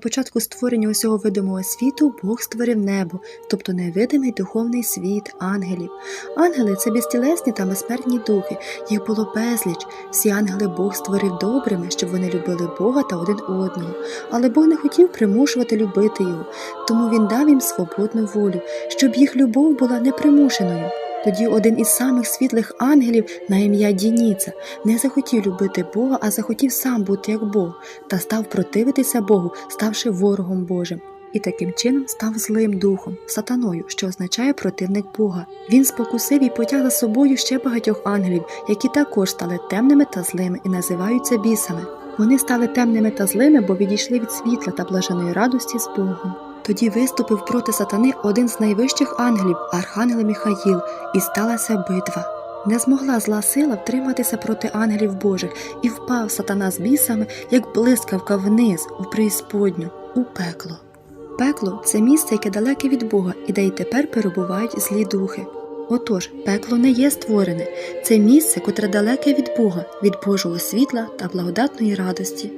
початку створення усього видимого світу Бог створив небо, тобто невидимий духовний світ ангелів. Ангели це безтілесні та безсмертні духи. Їх було безліч. Всі ангели Бог створив добрими, щоб вони любили Бога та один одного. Але Бог не хотів примушувати любити його, тому він дав їм свободну волю, щоб їх любов була непримушеною. Тоді один із самих світлих ангелів на ім'я Дініца не захотів любити Бога, а захотів сам бути як Бог, та став противитися Богу, ставши ворогом Божим. І таким чином став злим духом, сатаною, що означає противник Бога. Він спокусив і потяг за собою ще багатьох ангелів, які також стали темними та злими і називаються бісами. Вони стали темними та злими, бо відійшли від світла та блаженої радості з Богом. Тоді виступив проти сатани один з найвищих ангелів, архангел Міхаїл, і сталася битва. Не змогла зла сила втриматися проти ангелів Божих, і впав сатана з бісами, як блискавка вниз, у преісподню, у пекло. Пекло це місце, яке далеке від Бога, і де й тепер перебувають злі духи. Отож, пекло не є створене, це місце, котре далеке від Бога, від Божого світла та благодатної радості.